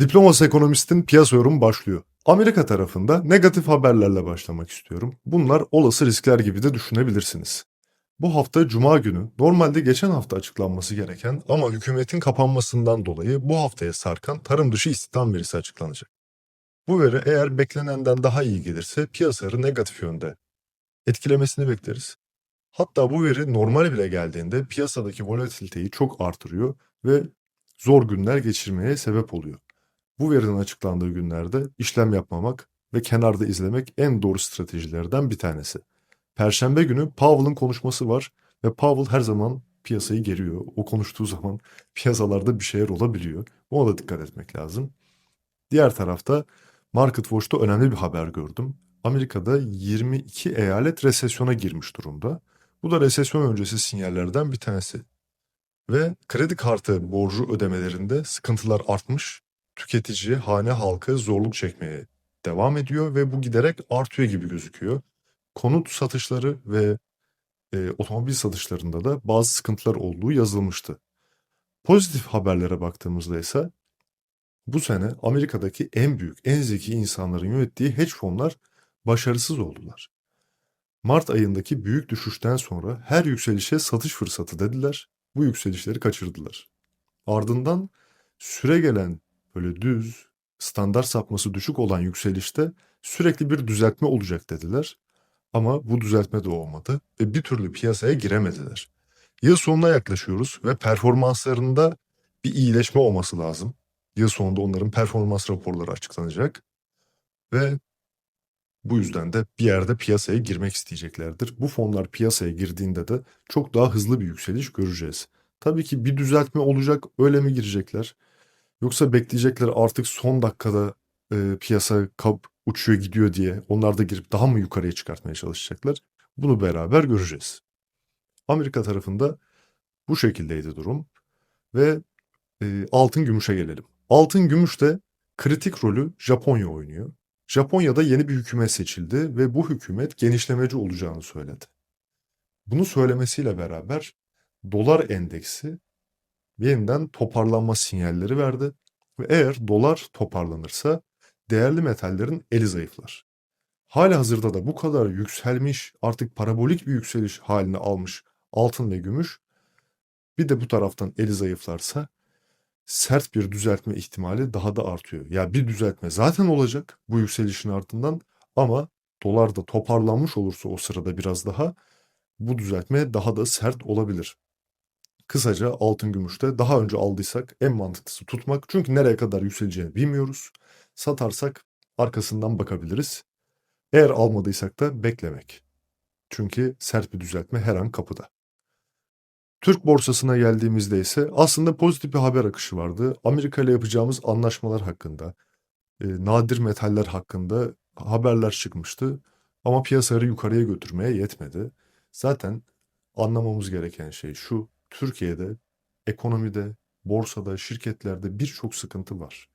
Diploması ekonomistin piyasa yorumu başlıyor. Amerika tarafında negatif haberlerle başlamak istiyorum. Bunlar olası riskler gibi de düşünebilirsiniz. Bu hafta Cuma günü normalde geçen hafta açıklanması gereken ama hükümetin kapanmasından dolayı bu haftaya sarkan tarım dışı istihdam verisi açıklanacak. Bu veri eğer beklenenden daha iyi gelirse piyasaları negatif yönde etkilemesini bekleriz. Hatta bu veri normal bile geldiğinde piyasadaki volatiliteyi çok artırıyor ve zor günler geçirmeye sebep oluyor. Bu verinin açıklandığı günlerde işlem yapmamak ve kenarda izlemek en doğru stratejilerden bir tanesi. Perşembe günü Powell'ın konuşması var ve Powell her zaman piyasayı geriyor. O konuştuğu zaman piyasalarda bir şeyler olabiliyor. Ona da dikkat etmek lazım. Diğer tarafta Market Watch'ta önemli bir haber gördüm. Amerika'da 22 eyalet resesyona girmiş durumda. Bu da resesyon öncesi sinyallerden bir tanesi. Ve kredi kartı borcu ödemelerinde sıkıntılar artmış. Tüketici, hane halkı zorluk çekmeye devam ediyor ve bu giderek artıyor gibi gözüküyor. Konut satışları ve e, otomobil satışlarında da bazı sıkıntılar olduğu yazılmıştı. Pozitif haberlere baktığımızda ise bu sene Amerika'daki en büyük, en zeki insanların yönettiği hedge fonlar başarısız oldular. Mart ayındaki büyük düşüşten sonra her yükselişe satış fırsatı dediler. Bu yükselişleri kaçırdılar. Ardından süre gelen böyle düz, standart sapması düşük olan yükselişte sürekli bir düzeltme olacak dediler. Ama bu düzeltme de olmadı ve bir türlü piyasaya giremediler. Yıl sonuna yaklaşıyoruz ve performanslarında bir iyileşme olması lazım. Yıl sonunda onların performans raporları açıklanacak ve bu yüzden de bir yerde piyasaya girmek isteyeceklerdir. Bu fonlar piyasaya girdiğinde de çok daha hızlı bir yükseliş göreceğiz. Tabii ki bir düzeltme olacak, öyle mi girecekler? Yoksa bekleyecekler artık son dakikada e, piyasa kap uçuyor gidiyor diye onlar da girip daha mı yukarıya çıkartmaya çalışacaklar? Bunu beraber göreceğiz. Amerika tarafında bu şekildeydi durum ve e, altın gümüşe gelelim. Altın gümüşte kritik rolü Japonya oynuyor. Japonya'da yeni bir hükümet seçildi ve bu hükümet genişlemeci olacağını söyledi. Bunu söylemesiyle beraber dolar endeksi yeniden toparlanma sinyalleri verdi ve eğer dolar toparlanırsa değerli metallerin eli zayıflar. Hala hazırda da bu kadar yükselmiş, artık parabolik bir yükseliş haline almış altın ve gümüş bir de bu taraftan eli zayıflarsa sert bir düzeltme ihtimali daha da artıyor. Ya bir düzeltme zaten olacak bu yükselişin ardından ama dolar da toparlanmış olursa o sırada biraz daha bu düzeltme daha da sert olabilir. Kısaca altın gümüşte daha önce aldıysak en mantıklısı tutmak. Çünkü nereye kadar yükseleceğini bilmiyoruz. Satarsak arkasından bakabiliriz. Eğer almadıysak da beklemek. Çünkü sert bir düzeltme her an kapıda. Türk borsasına geldiğimizde ise aslında pozitif bir haber akışı vardı. Amerika ile yapacağımız anlaşmalar hakkında, e, nadir metaller hakkında haberler çıkmıştı. Ama piyasaları yukarıya götürmeye yetmedi. Zaten anlamamız gereken şey şu. Türkiye'de ekonomide, borsada, şirketlerde birçok sıkıntı var.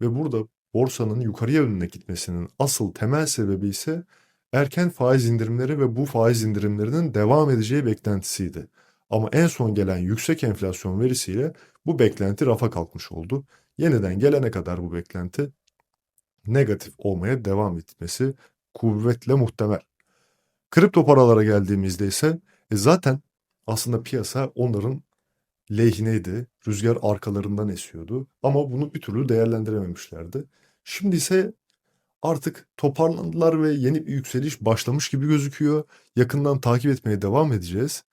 Ve burada borsanın yukarıya yönüne gitmesinin asıl temel sebebi ise erken faiz indirimleri ve bu faiz indirimlerinin devam edeceği beklentisiydi. Ama en son gelen yüksek enflasyon verisiyle bu beklenti rafa kalkmış oldu. Yeniden gelene kadar bu beklenti negatif olmaya devam etmesi kuvvetle muhtemel. Kripto paralara geldiğimizde ise e zaten aslında piyasa onların lehineydi. Rüzgar arkalarından esiyordu ama bunu bir türlü değerlendirememişlerdi. Şimdi ise artık toparlandılar ve yeni bir yükseliş başlamış gibi gözüküyor. Yakından takip etmeye devam edeceğiz.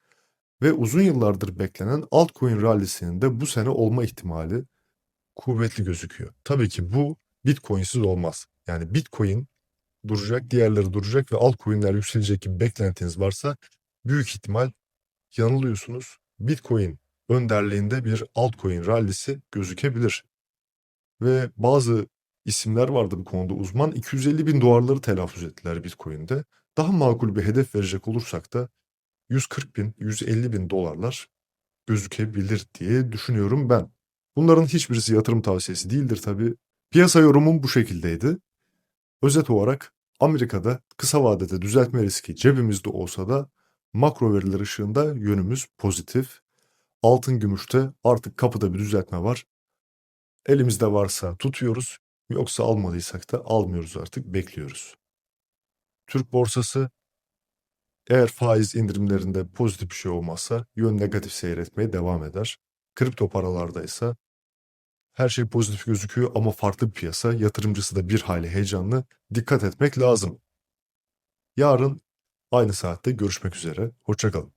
Ve uzun yıllardır beklenen altcoin rallisinin de bu sene olma ihtimali kuvvetli gözüküyor. Tabii ki bu Bitcoin'siz olmaz. Yani Bitcoin duracak, diğerleri duracak ve altcoin'ler yükselecek gibi beklentiniz varsa büyük ihtimal yanılıyorsunuz. Bitcoin önderliğinde bir altcoin rallisi gözükebilir. Ve bazı isimler vardı bu konuda uzman. 250 bin dolarları telaffuz ettiler Bitcoin'de. Daha makul bir hedef verecek olursak da 140 bin, 150 bin dolarlar gözükebilir diye düşünüyorum ben. Bunların hiçbirisi yatırım tavsiyesi değildir tabii. Piyasa yorumum bu şekildeydi. Özet olarak Amerika'da kısa vadede düzeltme riski cebimizde olsa da makro veriler ışığında yönümüz pozitif. Altın gümüşte artık kapıda bir düzeltme var. Elimizde varsa tutuyoruz, yoksa almadıysak da almıyoruz artık, bekliyoruz. Türk borsası eğer faiz indirimlerinde pozitif bir şey olmazsa yön negatif seyretmeye devam eder. Kripto paralarda ise her şey pozitif gözüküyor ama farklı bir piyasa, yatırımcısı da bir hayli heyecanlı. Dikkat etmek lazım. Yarın aynı saatte görüşmek üzere. Hoşça kalın.